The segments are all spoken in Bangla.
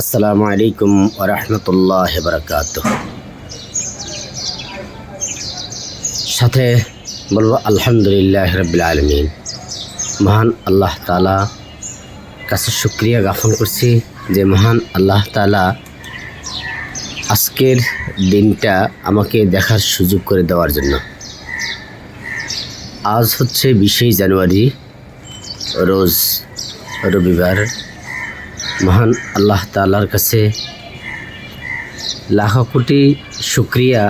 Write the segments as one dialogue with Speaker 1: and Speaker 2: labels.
Speaker 1: আসসালামু আলাইকুম ওরহমতুল্লাহ বরকাত সাথে বলব, আলহামদুলিল্লাহ রবিল আলমিন। মহান আল্লাহ তালা কাছে শুক্রিয়া জ্ঞাপন করছি যে মহান আল্লাহ তালা আজকের দিনটা আমাকে দেখার সুযোগ করে দেওয়ার জন্য। আজ হচ্ছে বিশেই জানুয়ারি, রোজ রবিবার মহান আল্লাহ তালার কাছে লাখো কোটি শুক্রিয়া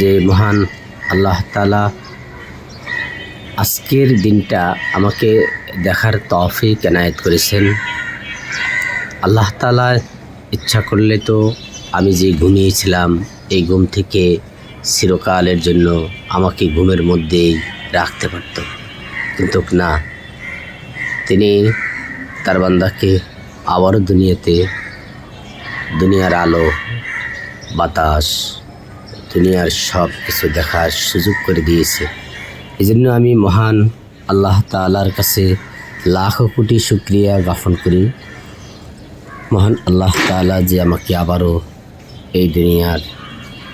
Speaker 1: যে মহান আল্লাহ তালা আজকের দিনটা আমাকে দেখার তফিক এনায়েত করেছেন। আল্লাহ তালা ইচ্ছা করলে তো আমি যে ঘুমিয়েছিলাম, এই ঘুম থেকে চিরকালের জন্য আমাকে ঘুমের মধ্যেই রাখতে পারত। কিন্তু না, তিনি তার বান্দাকে আবারও দুনিয়াতে, দুনিয়ার আলো, বাতাস, দুনিয়ার সব কিছু দেখার সুযোগ করে দিয়েছে। এই জন্য আমি মহান আল্লাহ তালার কাছে লাখো কোটি শুক্রিয়া জ্ঞাপন করি। মহান আল্লাহ তালা যে আমাকে আবারও এই দুনিয়ার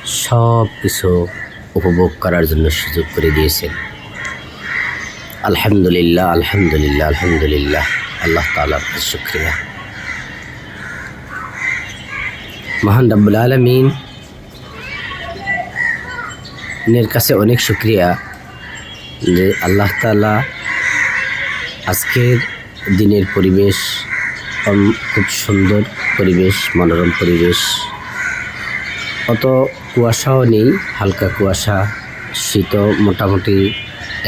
Speaker 1: সব কিছু উপভোগ করার জন্য সুযোগ করে দিয়েছেন। আলহামদুলিল্লাহ আলহামদুলিল্লাহ আলহামদুলিল্লাহ। আল্লাহ তালার শুক্রিয়া। মহান রব্বুল আলমিন এর কাছে অনেক শুক্রিয়া যে আল্লাহ তালা আজকের দিনের পরিবেশ খুব সুন্দর পরিবেশ, মনোরম পরিবেশ। অত কুয়াশাও নেই, হালকা কুয়াশা শীত মোটামুটি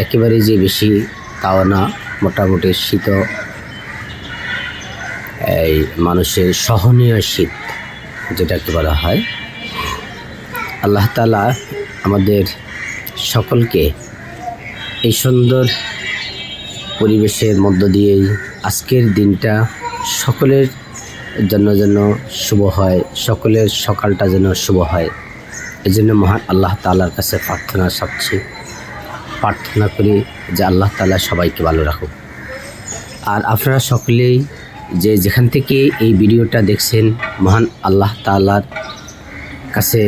Speaker 1: একেবারে যে বেশি তাও না, মোটামুটি শীত এই মানুষের সহনীয় শীত। যেটাকে বলা হয়, আল্লাহ তালা আমাদের সকলকে এই সুন্দর পরিবেশের মধ্য দিয়েই আজকের দিনটা সকলের জন্য যেন শুভ হয়, সকলের সকালটা যেন শুভ হয়। এই জন্য মহান আল্লাহ তালার কাছে প্রার্থনা সবচেয়ে প্রার্থনা করি যে আল্লাহ তালা সবাইকে ভালো রাখুক। আর আপনারা সকলেই যে যেখান থেকে এই ভিডিওটা দেখছেন, মহান আল্লাহ তালার কাছে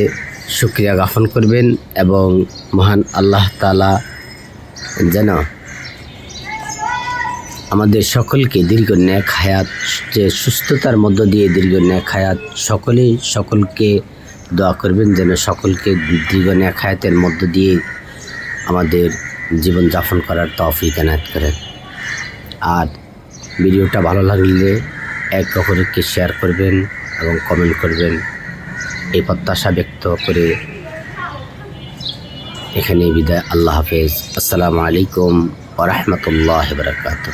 Speaker 1: শুক্রিয়া জ্ঞাপন করবেন এবং মহান আল্লাহ তালা যেন আমাদের সকলকে দীর্ঘ ন্যাক হায়াত, যে সুস্থতার মধ্য দিয়ে দীর্ঘ ন্যাক হায়াত, সকলেই সকলকে দোয়া করবেন যেন সকলকে দীর্ঘ ন্যাক হায়াতের মধ্য দিয়ে আমাদের জীবনযাপন করার তৌফিক এনায়ত করেন। আর ভিডিওটা ভালো লাগলে এক অপরকে শেয়ার করবেন এবং কমেন্ট করবেন। এই প্রত্যাশা ব্যক্ত করে এখানে বিদায়। আল্লাহ হাফেজ। আসসালামু আলাইকুম ওরহমতুল্লাহ বরকাত